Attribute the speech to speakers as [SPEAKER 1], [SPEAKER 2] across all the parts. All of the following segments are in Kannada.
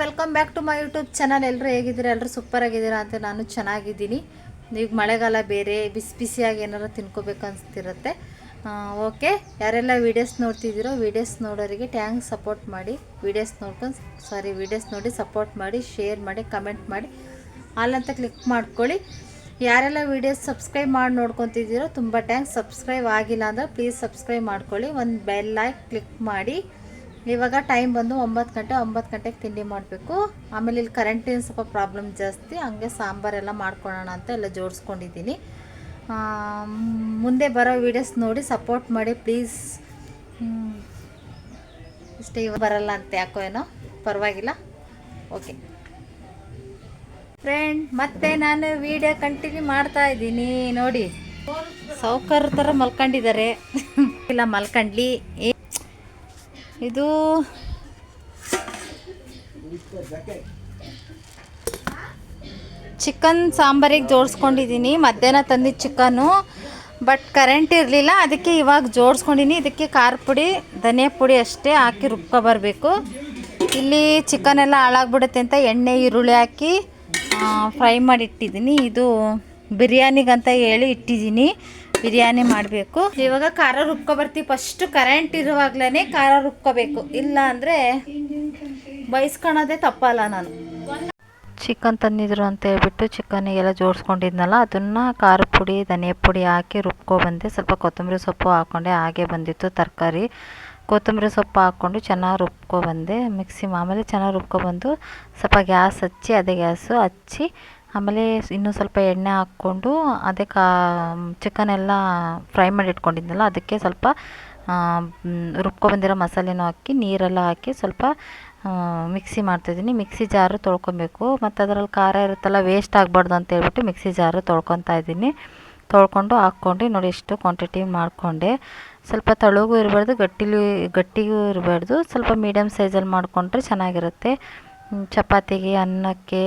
[SPEAKER 1] Welcome back to my YouTube channel ಎಲ್ಲರೂ ಹೇಗಿದ್ದೀರಾ? ಎಲ್ಲರೂ ಸೂಪರ್ ಆಗಿದ್ದೀರಾ ಅಂತ ನಾನು ಚೆನ್ನಾಗಿದ್ದೀನಿ. ಈಗ ಮಳೆಗಾಲ ಬೇರೆ, ಬಿಸಿ ಬಿಸಿಯಾಗಿ ಏನಾರು ತಿನ್ಕೋಬೇಕು ಅನಿಸ್ತಿರುತ್ತೆ. ಓಕೆ ಯಾರೆಲ್ಲ ವೀಡಿಯೋಸ್ ನೋಡ್ತಿದ್ದೀರೋ ವೀಡಿಯೋಸ್ ನೋಡೋರಿಗೆ ಟ್ಯಾಂಕ್ಸ್ ಸಪೋರ್ಟ್ ಮಾಡಿ ವೀಡಿಯೋಸ್ ನೋಡ್ಕೊಂಡು ಸಾರಿ ವೀಡಿಯೋಸ್ ನೋಡಿ ಸಪೋರ್ಟ್ ಮಾಡಿ ಶೇರ್ ಮಾಡಿ ಕಮೆಂಟ್ ಮಾಡಿ ಹಾಲಂತ ಕ್ಲಿಕ್ ಮಾಡ್ಕೊಳ್ಳಿ. ಯಾರೆಲ್ಲ ವೀಡಿಯೋಸ್ ಸಬ್ಸ್ಕ್ರೈಬ್ ಮಾಡಿ ನೋಡ್ಕೊತಿದ್ದೀರೋ, ತುಂಬ ಟ್ಯಾಂಕ್ಸ್ ಸಬ್ಸ್ಕ್ರೈಬ್ ಆಗಿಲ್ಲ ಅಂದರೆ ಪ್ಲೀಸ್ ಸಬ್ಸ್ಕ್ರೈಬ್ ಮಾಡ್ಕೊಳ್ಳಿ. ಒಂದು ಬೆಲ್ ಲೈಕ್ ಕ್ಲಿಕ್ ಮಾಡಿ. ಇವಾಗ ಟೈಮ್ ಬಂದು ಒಂಬತ್ತು ಗಂಟೆ, ಒಂಬತ್ತು ಗಂಟೆಗೆ ತಿಂಡಿ ಮಾಡಬೇಕು. ಆಮೇಲೆ ಇಲ್ಲಿ ಕರೆಂಟಿನ ಸ್ವಲ್ಪ ಪ್ರಾಬ್ಲಮ್ ಜಾಸ್ತಿ, ಹಂಗೆ ಸಾಂಬಾರೆಲ್ಲ ಮಾಡ್ಕೊಳ್ಳೋಣ ಅಂತ ಎಲ್ಲ ಜೋಡಿಸ್ಕೊಂಡಿದ್ದೀನಿ. ಮುಂದೆ ಬರೋ ವೀಡಿಯೋಸ್ ನೋಡಿ ಸಪೋರ್ಟ್ ಮಾಡಿ ಪ್ಲೀಸ್ ಇಷ್ಟೇ ಇವಾಗ ಬರಲ್ಲ ಅಂತ ಯಾಕೋ ಏನೋ, ಪರವಾಗಿಲ್ಲ. ಓಕೆ ಫ್ರೆಂಡ್ ಮತ್ತೆ ನಾನು ವಿಡಿಯೋ ಕಂಟಿನ್ಯೂ ಮಾಡ್ತಾ ಇದ್ದೀನಿ, ನೋಡಿ. ಸೌಕರ್ ಥರ ಮಲ್ಕೊಂಡಿದ್ದಾರೆ. ಇಲ್ಲ, ಮಲ್ಕಂಡ್ಲಿ. ಇದು ಚಿಕನ್ ಸಾಂಬಾರಿಗೆ ಜೋಡಿಸ್ಕೊಂಡಿದ್ದೀನಿ. ಮಧ್ಯಾಹ್ನ ತಂದಿದ್ದ ಚಿಕನ್ನು ಬಟ್ ಕರೆಂಟ್ ಇರಲಿಲ್ಲ. ಅದಕ್ಕೆ ಇವಾಗ ಜೋಡಿಸ್ಕೊಂಡಿನಿ. ಇದಕ್ಕೆ ಖಾರ ಪುಡಿ, ಧನಿಯಾ ಪುಡಿ ಅಷ್ಟೇ ಹಾಕಿ ರುಬ್ಕೊಬರ್ಬೇಕು ಇಲ್ಲಿ ಚಿಕನ್ ಎಲ್ಲ ಹಾಳಾಗ್ಬಿಡುತ್ತೆ ಅಂತ ಎಣ್ಣೆ, ಈರುಳ್ಳಿ ಹಾಕಿ ಫ್ರೈ ಮಾಡಿ ಇಟ್ಟಿದ್ದೀನಿ ಇದು ಬಿರಿಯಾನಿಗಂತ ಹೇಳಿ ಇಟ್ಟಿದ್ದೀನಿ. ಬಿರಿಯಾನಿ ಮಾಡಬೇಕು. ಇವಾಗ ಖಾರ ರುಬ್ಕೊಬರ್ತೀವಿ. ಫಸ್ಟ್ ಕರೆಂಟ್ ಇರುವಾಗ್ಲೇ ಖಾರ ರುಬ್ಕೋಬೇಕು. ಇಲ್ಲ ಅಂದರೆ ಬಯಸ್ಕೊಳೋದೇ ತಪ್ಪಲ್ಲ ನಾನು. ಚಿಕನ್ ತಂದಿದ್ರು ಅಂತ ಹೇಳ್ಬಿಟ್ಟು ಚಿಕನ್ನಿಗೆಲ್ಲ ಜೋಡಿಸ್ಕೊಂಡಿದ್ನಲ್ಲ, ಅದನ್ನು ಖಾರ ಪುಡಿ, ಧನಿಯಾ ಪುಡಿ ಹಾಕಿ ರುಬ್ಕೊಬಂದೆ ಸ್ವಲ್ಪ ಕೊತ್ತಂಬರಿ ಸೊಪ್ಪು ಹಾಕ್ಕೊಂಡೆ ಹಾಗೆ ಬಂದಿತ್ತು ತರಕಾರಿ. ಕೊತ್ತಂಬರಿ ಸೊಪ್ಪು ಹಾಕ್ಕೊಂಡು ಚೆನ್ನಾಗಿ ರುಬ್ಕೊಬಂದೆ, ಮಿಕ್ಸಿ ಆಮೇಲೆ ಚೆನ್ನಾಗಿ ರುಬ್ಕೊಬಂದು ಸ್ವಲ್ಪ ಗ್ಯಾಸ್ ಹಚ್ಚಿ, ಅದೇ ಗ್ಯಾಸು ಹಚ್ಚಿ ಆಮೇಲೆ ಇನ್ನೂ ಸ್ವಲ್ಪ ಎಣ್ಣೆ ಹಾಕ್ಕೊಂಡು ಅದೇ ಕಾ ಚಿಕನ್ ಎಲ್ಲ ಫ್ರೈ ಮಾಡಿ ಇಟ್ಕೊಂಡಿದ್ನಲ್ಲ, ಅದಕ್ಕೆ ಸ್ವಲ್ಪ ರುಬ್ಕೊಬಂದಿರೋ ಮಸಾಲೆನೂ ಹಾಕಿ, ನೀರೆಲ್ಲ ಹಾಕಿ ಸ್ವಲ್ಪ ಮಿಕ್ಸಿ ಮಾಡ್ತಾಯಿದ್ದೀನಿ ಮಿಕ್ಸಿ ಜಾರು ತೊಳ್ಕೊಬೇಕು. ಮತ್ತು ಅದರಲ್ಲಿ ಖಾರ ಇರುತ್ತಲ್ಲ ವೇಸ್ಟ್ ಆಗಬಾರ್ದು ಅಂತ ಹೇಳ್ಬಿಟ್ಟು ಮಿಕ್ಸಿ ಜಾರು ತೊಳ್ಕೊತಾ ಇದ್ದೀನಿ. ತೊಳ್ಕೊಂಡು ಹಾಕ್ಕೊಂಡು ನೋಡಿ ಎಷ್ಟು ಕ್ವಾಂಟಿಟಿ ಮಾಡಿಕೊಂಡೆ. ಸ್ವಲ್ಪ ತಳುಗೂ ಇರಬಾರ್ದು, ಗಟ್ಟಿಲೂ, ಗಟ್ಟಿಗೂ ಇರಬಾರ್ದು. ಸ್ವಲ್ಪ ಮೀಡಿಯಮ್ ಸೈಜಲ್ಲಿ ಮಾಡಿಕೊಂಡ್ರೆ ಚೆನ್ನಾಗಿರುತ್ತೆ. ಚಪಾತಿಗೆ, ಅನ್ನಕ್ಕೆ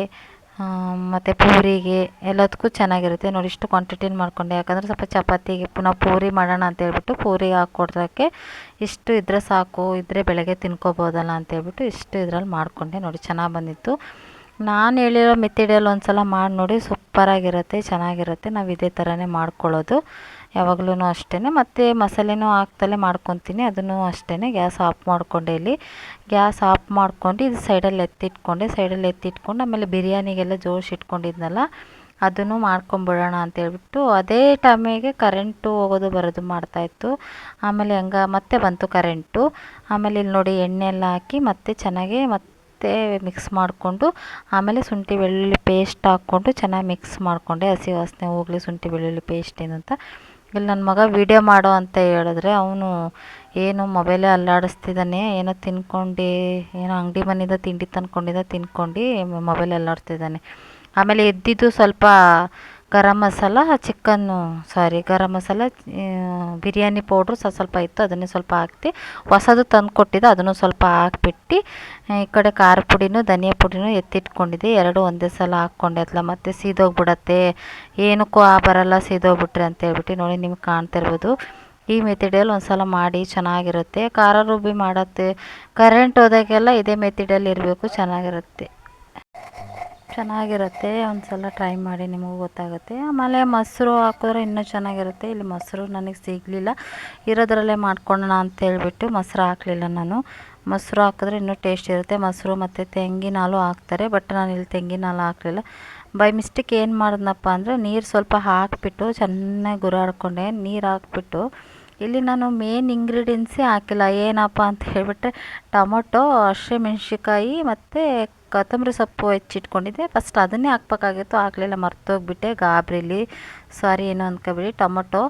[SPEAKER 1] ಮತ್ತು ಪೂರಿಗೆ ಎಲ್ಲದಕ್ಕೂ ಚೆನ್ನಾಗಿರುತ್ತೆ. ನೋಡಿ, ಇಷ್ಟು ಕ್ವಾಂಟಿಟಿನ ಮಾಡ್ಕೊಂಡೆ. ಯಾಕಂದರೆ ಸ್ವಲ್ಪ ಚಪಾತಿಗೆ ಪುನಃ ಪೂರಿ ಮಾಡೋಣ ಅಂತ ಹೇಳ್ಬಿಟ್ಟು ಪೂರಿಗೆ ಹಾಕ್ಕೊಡ್ದಕ್ಕೆ ಇಷ್ಟು ಇದ್ದರೆ ಸಾಕು ಇದ್ದರೆ ಬೆಳಗ್ಗೆ ತಿನ್ಕೋಬೋದಲ್ಲ ಅಂತೇಳ್ಬಿಟ್ಟು ಇಷ್ಟು ಇದ್ರಲ್ಲಿ ಮಾಡಿಕೊಂಡೆ. ನೋಡಿ, ಚೆನ್ನಾಗಿ ಬಂದಿತ್ತು. ನಾನು ಹೇಳಿರೋ ಮೆಥಡಲ್ಲಿ ಒಂದು ಸಲ ಮಾಡಿ ನೋಡಿ ಸೂಪರಾಗಿರುತ್ತೆ ಚೆನ್ನಾಗಿರುತ್ತೆ. ನಾವು ಇದೇ ಥರನೇ ಮಾಡ್ಕೊಳ್ಳೋದು. ಯಾವಾಗಲೂ ಅಷ್ಟೇ ಮತ್ತು ಮಸಾಲೆನೂ ಹಾಕ್ತಲೇ ಮಾಡ್ಕೊತೀನಿ. ಅದನ್ನು ಅಷ್ಟೇ ಗ್ಯಾಸ್ ಆಫ್ ಮಾಡಿಕೊಂಡೆ ಇಲ್ಲಿ. ಗ್ಯಾಸ್ ಆಫ್ ಮಾಡ್ಕೊಂಡು ಇದು ಸೈಡಲ್ಲಿ ಎತ್ತಿಟ್ಕೊಂಡೆ. ಸೈಡಲ್ಲಿ ಎತ್ತಿಟ್ಕೊಂಡು ಆಮೇಲೆ ಬಿರಿಯಾನಿಗೆಲ್ಲ ಜೋಶ್ ಇಟ್ಕೊಂಡಿದ್ನಲ್ಲ, ಅದನ್ನು ಮಾಡ್ಕೊಂಬಿಡೋಣ ಅಂತ ಹೇಳ್ಬಿಟ್ಟು ಅದೇ ಟೈಮಿಗೆ ಕರೆಂಟು ಹೋಗೋದು ಬರೋದು ಮಾಡ್ತಾಯಿತ್ತು ಆಮೇಲೆ ಹಂಗ ಮತ್ತೆ ಬಂತು ಕರೆಂಟು. ಆಮೇಲೆ ಇಲ್ಲಿ ನೋಡಿ ಎಣ್ಣೆ ಎಲ್ಲ ಹಾಕಿ ಮತ್ತೆ ಚೆನ್ನಾಗಿ ಮತ್ತೆ ಮಿಕ್ಸ್ ಮಾಡಿಕೊಂಡು ಆಮೇಲೆ ಶುಂಠಿ ಬೆಳ್ಳುಳ್ಳಿ ಪೇಸ್ಟ್ ಹಾಕ್ಕೊಂಡು ಚೆನ್ನಾಗಿ ಮಿಕ್ಸ್ ಮಾಡಿಕೊಂಡೆ. ಹಸಿ ವಾಸನೆ, ಹೋಗಲಿ ಶುಂಠಿ ಬೆಳ್ಳುಳ್ಳಿ ಪೇಸ್ಟ್ ಏನಂತ ಇಲ್ಲಿ ನನ್ನ ಮಗ ವೀಡಿಯೋ ಮಾಡು ಅಂತ ಹೇಳಿದ್ರೆ ಅವನು, ಏನು ಮೊಬೈಲೇ ಅಲ್ಲಾಡಿಸ್ತಿದ್ದಾನೆ? ಏನೋ ತಿನ್ಕೊಂಡು, ಏನೋ ಅಂಗಡಿ ಮನೆಯಿಂದ ತಿಂಡಿ ತಂದ್ಕೊಂಡಿದ್ದ, ತಿನ್ಕೊಂಡು ಮೊಬೈಲ್ ಅಲ್ಲಾಡ್ತಿದ್ದಾನೆ. ಆಮೇಲೆ ಎದ್ದಿದ್ದು ಸ್ವಲ್ಪ garam masala, chicken sorry garam masala biryani powder ಸ್ವಲ್ಪ ಸ್ವಲ್ಪ ಇತ್ತು, ಅದನ್ನೇ ಸ್ವಲ್ಪ ಹಾಕ್ತಿ. ಹೊಸದು ತಂದು ಕೊಟ್ಟಿದ್ದೆ, ಅದನ್ನು ಸ್ವಲ್ಪ ಹಾಕ್ಬಿಟ್ಟು ಈ ಕಡೆ ಖಾರ ಪುಡಿನೂ, ಧನಿಯಾ ಪುಡಿನೂ ಎತ್ತಿಟ್ಕೊಂಡಿದ್ದೆ. ಎರಡು ಒಂದೇ ಸಲ ಹಾಕ್ಕೊಂಡೆ ಅತ್ಲ ಮತ್ತೆ ಸೀದೋಗ್ಬಿಡತ್ತೆ. ಏನಕ್ಕೂ ಆ ಬರಲ್ಲ, ಸೀದೋಗ್ಬಿಟ್ರೆ ಅಂತ ಹೇಳ್ಬಿಟ್ಟು ನೋಡಿ ನಿಮ್ಗೆ ಕಾಣ್ತಾ ಇರ್ಬೋದು ಈ ಮೆಥಡಲ್ಲಿ ಒಂದು ಸಲ ಮಾಡಿ ಚೆನ್ನಾಗಿರುತ್ತೆ. ಖಾರ ರುಬ್ಬಿ ಮಾಡತ್ತೆ. ಕರೆಂಟ್ ಹೋದಾಗೆಲ್ಲ ಇದೇ ಮೆಥಡಲ್ಲಿ ಇರಬೇಕು, ಚೆನ್ನಾಗಿರುತ್ತೆ. ಚೆನ್ನಾಗಿರುತ್ತೆ. ಒಂದು ಸಲ ಟ್ರೈ ಮಾಡಿ ನಿಮಗೂ ಗೊತ್ತಾಗುತ್ತೆ. ಆಮೇಲೆ ಮೊಸರು ಹಾಕಿದ್ರೆ ಇನ್ನೂ ಚೆನ್ನಾಗಿರುತ್ತೆ. ಇಲ್ಲಿ ಮೊಸರು ನನಗೆ ಸಿಗಲಿಲ್ಲ. ಇರೋದ್ರಲ್ಲೇ ಮಾಡ್ಕೊಳ್ಳೋಣ ಅಂತ ಹೇಳಿಬಿಟ್ಟು ಮೊಸರು ಹಾಕಲಿಲ್ಲ ನಾನು. ಮೊಸರು ಹಾಕಿದ್ರೆ ಇನ್ನೂ ಟೇಸ್ಟ್ ಇರುತ್ತೆ. ಮೊಸರು ಮತ್ತು ತೆಂಗಿನ ಹಾಲು ಹಾಕ್ತಾರೆ ಬಟ್ ನಾನು ಇಲ್ಲಿ ತೆಂಗಿನ ಹಾಲು ಹಾಕಲಿಲ್ಲ. ಬೈ ಮಿಸ್ಟೇಕ್ ಏನು ಮಾಡಿದ್ನಪ್ಪ ಅಂದರೆ ನೀರು ಸ್ವಲ್ಪ ಹಾಕಿಬಿಟ್ಟು ಚೆನ್ನಾಗಿ ಗುರಾಡ್ಕೊಂಡೆ. ನೀರು ಹಾಕ್ಬಿಟ್ಟು ಇಲ್ಲಿ ನಾನು ಮೇನ್ ಇಂಗ್ರೀಡಿಯೆಂಟ್ಸೇ ಹಾಕಿಲ್ಲ. ಏನಪ್ಪ ಅಂತ ಹೇಳಿಬಿಟ್ರೆ ಟೊಮೊಟೊ ಹಸಿಮೆಣ್ಸಿಕಾಯಿ ಮತ್ತು ಕೊತ್ತಂಬರಿ ಸೊಪ್ಪು ಹೆಚ್ಚಿಟ್ಕೊಂಡಿದ್ದೆ. ಫಸ್ಟ್ ಅದನ್ನೇ ಹಾಕ್ಬೇಕಾಗಿತ್ತು. ಹಾಕಲಿಲ್ಲ, ಮರ್ತೋಗ್ಬಿಟ್ಟೆ. ಗಾಬರಿಲಿ. ಸಾರಿ ಏನು ಅಂದ್ಕೊಬೇಡಿ ಟೊಮೊಟೊ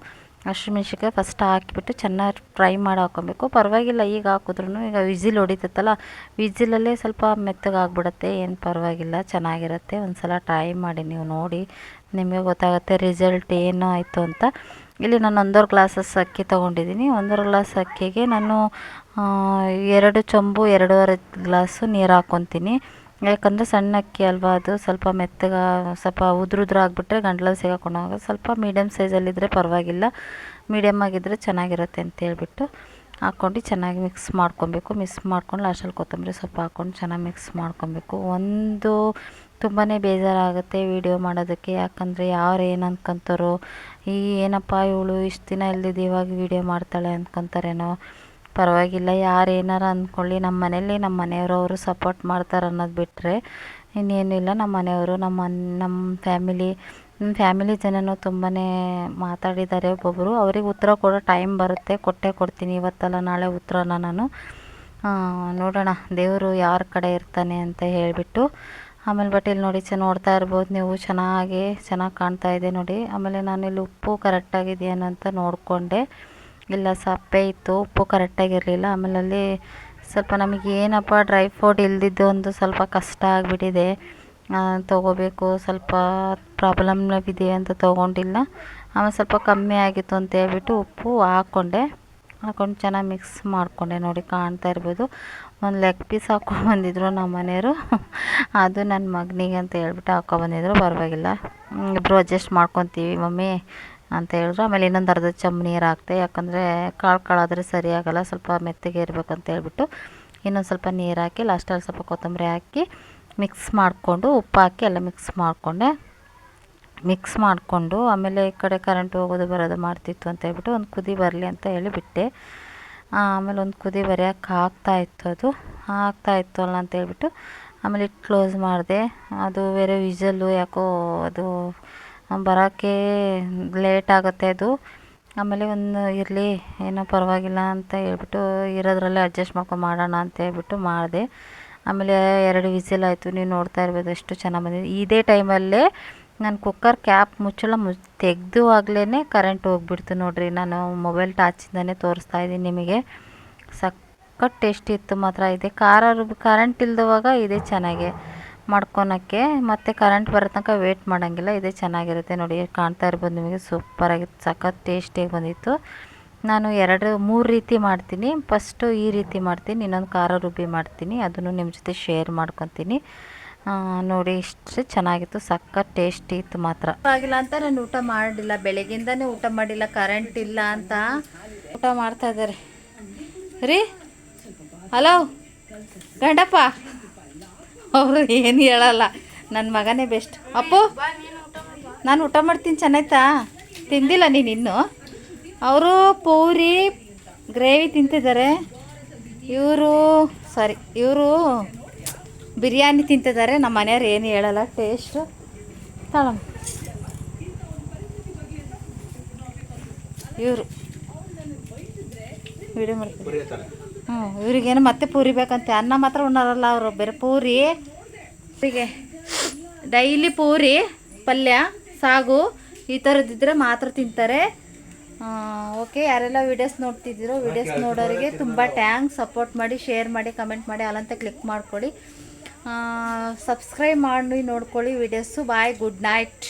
[SPEAKER 1] ಹಸಿಮೆಣ್ಸಿಕಾಯಿ ಫಸ್ಟ್ ಹಾಕಿಬಿಟ್ಟು ಚೆನ್ನಾಗಿ ಫ್ರೈ ಮಾಡಿ ಹಾಕ್ಕೊಬೇಕು. ಪರವಾಗಿಲ್ಲ, ಈಗ ಹಾಕಿದ್ರೂ ಈಗ ವಿಸಿಲ್ ಹೊಡಿತೈತಲ್ಲ, ವಿಸಿಲಲ್ಲೇ ಸ್ವಲ್ಪ ಮೆತ್ತಗೆ ಆಗ್ಬಿಡುತ್ತೆ ಏನು ಪರವಾಗಿಲ್ಲ, ಚೆನ್ನಾಗಿರುತ್ತೆ. ಒಂದು ಸಲ ಟ್ರೈ ಮಾಡಿ ನೀವು ನೋಡಿ. ನಿಮಗೆ ಗೊತ್ತಾಗುತ್ತೆ ರಿಸಲ್ಟ್ ಏನು ಆಯಿತು ಅಂತ. ಇಲ್ಲಿ ನಾನು ಒಂದೂವರೆ ಗ್ಲಾಸಸ್ ಅಕ್ಕಿ ತೊಗೊಂಡಿದ್ದೀನಿ. ಒಂದೂವರೆ ಗ್ಲಾಸ್ ಅಕ್ಕಿಗೆ ನಾನು ಎರಡು ಚೊಂಬು, ಎರಡೂವರೆ ಗ್ಲಾಸು ನೀರು ಹಾಕ್ಕೊತೀನಿ ಯಾಕಂದರೆ ಸಣ್ಣ ಅಕ್ಕಿ ಅಲ್ವಾ, ಅದು ಸ್ವಲ್ಪ ಮೆತ್ತಗೆ, ಸ್ವಲ್ಪ ಉದುರು ಉದುರು ಆಗಿಬಿಟ್ರೆ ಗಂಟ್ಲಲ್ಲಿ ಸಿಗಾಕೊಂಡಾಗ ಸ್ವಲ್ಪ ಮೀಡಿಯಮ್ ಸೈಜಲ್ಲಿದ್ದರೆ ಪರವಾಗಿಲ್ಲ. ಮೀಡಿಯಮ್ ಆಗಿದ್ದರೆ ಚೆನ್ನಾಗಿರುತ್ತೆ ಅಂತ ಹೇಳ್ಬಿಟ್ಟು ಹಾಕ್ಕೊಂಡು ಚೆನ್ನಾಗಿ ಮಿಕ್ಸ್ ಮಾಡ್ಕೊಬೇಕು. ಮಿಕ್ಸ್ ಮಾಡ್ಕೊಂಡು ಲಾಸ್ಟಲ್ಲಿ ಕೊತ್ತಂಬರಿ ಸೊಪ್ಪು ಹಾಕ್ಕೊಂಡು ಚೆನ್ನಾಗಿ ಮಿಕ್ಸ್ ಮಾಡ್ಕೊಬೇಕು. ಒಂದು ತುಂಬಾ ಬೇಜಾರಾಗುತ್ತೆ ವೀಡಿಯೋ ಮಾಡೋದಕ್ಕೆ. ಯಾಕಂದರೆ ಯಾರು ಏನು ಅಂದ್ಕೊಂತಾರೋ ಈ ಏನಪ್ಪ ಇವಳು ಇಷ್ಟು ದಿನ ಇಲ್ದಿದ್ದು ಇವಾಗ ವೀಡಿಯೋ ಮಾಡ್ತಾಳೆ ಅಂದ್ಕೊಂತಾರೇನೋ ಪರವಾಗಿಲ್ಲ, ಯಾರು ಏನಾರು ಅಂದ್ಕೊಳ್ಳಿ ನಮ್ಮ ಮನೇಲಿ ನಮ್ಮ ಮನೆಯವರು ಅವರು ಸಪೋರ್ಟ್ ಮಾಡ್ತಾರೆ ಅನ್ನೋದು ಬಿಟ್ಟರೆ ಇನ್ನೇನಿಲ್ಲ ನಮ್ಮ ಮನೆಯವರು ನಮ್ಮ ನಮ್ಮ ಫ್ಯಾಮಿಲಿ ನಮ್ಮ ಫ್ಯಾಮಿಲಿ ಜನನೂ ತುಂಬಾ ಮಾತಾಡಿದ್ದಾರೆ ಒಬ್ಬೊಬ್ಬರು ಅವ್ರಿಗೆ ಉತ್ತರ ಕೊಡೋ ಟೈಮ್ ಬರುತ್ತೆ. ಕೊಟ್ಟೇ ಕೊಡ್ತೀನಿ, ಇವತ್ತಲ್ಲ ನಾಳೆ ಉತ್ತರನ ನಾನು. ನೋಡೋಣ. ದೇವರು ಯಾರ ಕಡೆ ಇರ್ತಾನೆ ಅಂತ ಹೇಳಿಬಿಟ್ಟು ಆಮೇಲೆ ಬಟ್ ಇಲ್ಲಿ ನೋಡಿ ಚೆ, ನೋಡ್ತಾ ಇರ್ಬೋದು ನೀವು, ಚೆನ್ನಾಗಿ ಚೆನ್ನಾಗಿ ಕಾಣ್ತಾ ಇದೆ ನೋಡಿ. ಆಮೇಲೆ ನಾನು ಇಲ್ಲಿ ಉಪ್ಪು ಕರೆಕ್ಟಾಗಿದೆಯೇನಂತ ಅಂತ ನೋಡಿಕೊಂಡೆ. ಇಲ್ಲ, ಸಪ್ಪೆ ಇತ್ತು, ಉಪ್ಪು ಕರೆಕ್ಟಾಗಿರಲಿಲ್ಲ. ಆಮೇಲೆ ಅಲ್ಲಿ ಸ್ವಲ್ಪ ನಮಗೆ ಏನಪ್ಪ, ಡ್ರೈ ಫ್ರೂಟ್ ಇಲ್ದಿದ್ದು ಒಂದು ಸ್ವಲ್ಪ ಕಷ್ಟ ಆಗಿಬಿಟ್ಟಿದೆ. ತೊಗೋಬೇಕು, ಸ್ವಲ್ಪ ಪ್ರಾಬ್ಲಮ್ ಇದೆ ಅಂತ ತೊಗೊಂಡಿಲ್ಲ. ಆಮೇಲೆ ಸ್ವಲ್ಪ ಕಮ್ಮಿ ಆಗಿತ್ತು ಅಂತ ಹೇಳ್ಬಿಟ್ಟು ಉಪ್ಪು ಹಾಕ್ಕೊಂಡೆ ಹಾಕ್ಕೊಂಡು ಚೆನ್ನಾಗಿ ಮಿಕ್ಸ್ ಮಾಡಿಕೊಂಡೆ ನೋಡಿ, ಕಾಣ್ತಾ ಇರ್ಬೋದು. ಒಂದು ಲೆಗ್ ಪೀಸ್ ಹಾಕ್ಕೊಂಡ್ಬಂದಿದ್ರು ನಮ್ಮ ಮನೆಯವರು. ಅದು ನನ್ನ ಮಗನಿಗೆ ಅಂತ ಹೇಳ್ಬಿಟ್ಟು ಹಾಕ್ಕೊಬಂದಿದ್ರು ಪರವಾಗಿಲ್ಲ. ಇಬ್ಬರು ಅಡ್ಜಸ್ಟ್ ಮಾಡ್ಕೊತೀವಿ ಮಮ್ಮಿ ಅಂತ ಹೇಳಿದ್ರು. ಆಮೇಲೆ ಇನ್ನೊಂದು ಅರ್ಧ ಚಮ್ ನೀರು ಹಾಕ್ತೆ ಯಾಕಂದರೆ ಕಾಳು ಕಾಳಾದರೆ ಸರಿಯಾಗಲ್ಲ ಸ್ವಲ್ಪ ಮೆತ್ತಗೆ ಇರಬೇಕಂತ ಹೇಳ್ಬಿಟ್ಟು ಇನ್ನೊಂದು ಸ್ವಲ್ಪ ನೀರು ಹಾಕಿ ಲಾಸ್ಟಲ್ಲಿ ಸ್ವಲ್ಪ ಕೊತ್ತಂಬರಿ ಹಾಕಿ ಮಿಕ್ಸ್ ಮಾಡಿಕೊಂಡು ಉಪ್ಪು ಹಾಕಿ ಎಲ್ಲ ಮಿಕ್ಸ್ ಮಾಡಿಕೊಂಡೆ. ಮಿಕ್ಸ್ ಮಾಡಿಕೊಂಡು ಆಮೇಲೆ ಈ ಕಡೆ ಕರೆಂಟ್ ಹೋಗೋದು ಬರೋದು ಮಾಡ್ತಿತ್ತು ಅಂತ ಹೇಳ್ಬಿಟ್ಟು ಒಂದು ಕುದಿ ಬರಲಿ ಅಂತ ಹೇಳಿ ಬಿಟ್ಟೆ. ಆಮೇಲೆ ಒಂದು ಕುದಿ ಬರೆಯೋಕೆ ಆಗ್ತಾ ಇತ್ತು ಅದು. ಆಗ್ತಾ ಇತ್ತು ಅಲ್ಲ ಅಂತ ಹೇಳ್ಬಿಟ್ಟು ಆಮೇಲೆ ಇಟ್ಟು ಕ್ಲೋಸ್ ಮಾಡಿದೆ. ಅದು ಬೇರೆ ವಿಸಲ್ಲು ಯಾಕೋ ಅದು ಬರೋಕ್ಕೆ ಲೇಟ್ ಆಗುತ್ತೆ ಅದು. ಆಮೇಲೆ ಒಂದು ಇರಲಿ, ಏನೋ ಪರವಾಗಿಲ್ಲ ಅಂತ ಹೇಳ್ಬಿಟ್ಟು ಇರೋದ್ರಲ್ಲೇ ಅಡ್ಜಸ್ಟ್ ಮಾಡ್ಕೊಂಡು ಮಾಡೋಣ ಅಂತ ಹೇಳ್ಬಿಟ್ಟು ಮಾಡಿದೆ. ಆಮೇಲೆ ಎರಡು ವಿಸಿಲ್ ಆಯಿತು. ನೀವು ನೋಡ್ತಾ ಇರ್ಬೋದು ಎಷ್ಟು ಚೆನ್ನಾಗಿ ಬಂದಿದೆ. ಇದೇ ಟೈಮಲ್ಲೇ ನಾನು ಕುಕ್ಕರ್ ಕ್ಯಾಪ್ ಮುಚ್ಚಳ ಮು ಆಗ್ಲೇ ಕರೆಂಟ್ ಹೋಗ್ಬಿಡ್ತು ನೋಡಿರಿ. ನಾನು ಮೊಬೈಲ್ ಟಾಚಿಂದನೇ ತೋರಿಸ್ತಾ ಇದ್ದೀನಿ ನಿಮಗೆ. ಸಖತ್ ಟೇಸ್ಟ್ ಇತ್ತು ಮಾತ್ರ. ಇದೆ ಖಾರ ರುಬ್ಬಿ ಕರೆಂಟ್ ಇಲ್ದವಾಗ ಇದೇ ಚೆನ್ನಾಗೆ ಮಾಡ್ಕೊಳಕ್ಕೆ ಮತ್ತು ಕರೆಂಟ್ ಬರೋ ತನಕ ವೇಟ್ ಮಾಡೋಂಗಿಲ್ಲ. ಇದೇ ಚೆನ್ನಾಗಿರುತ್ತೆ ನೋಡಿ. ಕಾಣ್ತಾ ಇರ್ಬೋದು ನಿಮಗೆ. ಸೂಪರಾಗಿತ್ತು ಸಖತ್ ಟೇಸ್ಟಿಯಾಗಿ ಬಂದಿತ್ತು. ನಾನು ಎರಡು, ಮೂರು ರೀತಿ ಮಾಡ್ತೀನಿ. ಫಸ್ಟು ಈ ರೀತಿ ಮಾಡ್ತೀನಿ. ಇನ್ನೊಂದು ಖಾರ ರುಬ್ಬಿ ಮಾಡ್ತೀನಿ. ಅದನ್ನು ನಿಮ್ಮ ಜೊತೆ ಶೇರ್ ಮಾಡ್ಕೊತೀನಿ. ನೋಡಿ ಇಷ್ಟು ಚೆನ್ನಾಗಿತ್ತು ಸಖತ್ ಟೇಸ್ಟ್ ಇತ್ತು ಮಾತ್ರ. ಆಗಿಲ್ಲ ಅಂತ ನಾನು ಊಟ ಮಾಡಿಲ್ಲ ಬೆಳಗ್ಗಿಂದನೇ ಊಟ ಮಾಡಿಲ್ಲ ಕರೆಂಟ್ ಇಲ್ಲ ಅಂತ. ಊಟ ಮಾಡ್ತಾ ಇದ್ದಾರೆ. ರೀ ಹಲೋ ಗಂಡಪ್ಪ. ಅವರು ಏನು ಹೇಳಲ್ಲ ನನ್ನ ಮಗನೇ ಬೆಸ್ಟ್ ಅಪ್ಪು ನಾನು ಊಟ ಮಾಡ್ತೀನಿ ಚೆನ್ನಾಯ್ತಾ ತಿಂದಿಲ್ಲ ನೀನು ಇನ್ನು. ಅವರು ಪೂರಿ ಗ್ರೇವಿ ತಿಂತಿದ್ದಾರೆ. ಇವರು ಸಾರಿ ಇವರು ಬಿರಿಯಾನಿ ತಿಂತಿದ್ದಾರೆ ನಮ್ಮ ಮನೆಯವ್ರು ಏನು ಹೇಳಲ್ಲ ಟೇಸ್ಟು ತಳಮ್ಮ. ಇವರು. ವಿಡಿಯೋ ಮಾಡ್ತೀನಿ ಹ್ಞೂ ಇವ್ರಿಗೇನು ಮತ್ತೆ ಪೂರಿ ಬೇಕಂತೆ? ಅನ್ನ ಮಾತ್ರ ಉಣ್ಣಾರಲ್ಲ ಅವರು ಬೇರೆ ಪೂರಿ. ಹೀಗೆ ಡೈಲಿ ಪೂರಿ ಪಲ್ಯ ಸಾಗು ಈ ಥರದ್ದಿದ್ರೆ ಮಾತ್ರ ತಿಂತಾರೆ. ಓಕೆ ಯಾರೆಲ್ಲ ವೀಡಿಯೋಸ್ ನೋಡ್ತಿದ್ದೀರೋ ವೀಡಿಯೋಸ್ ನೋಡೋರಿಗೆ ತುಂಬ ಟ್ಯಾಂಕ್ ಸಪೋರ್ಟ್ ಮಾಡಿ ಶೇರ್ ಮಾಡಿ ಕಮೆಂಟ್ ಮಾಡಿ ಅಲ್ಲಂತ ಕ್ಲಿಕ್ ಮಾಡ್ಕೊಳ್ಳಿ ಸಬ್ಸ್ಕ್ರೈಬ್ ಮಾಡಿ ನೋಡ್ಕೊಳ್ಳಿ ವೀಡಿಯೋಸು ಬಾಯ್ ಗುಡ್ ನೈಟ್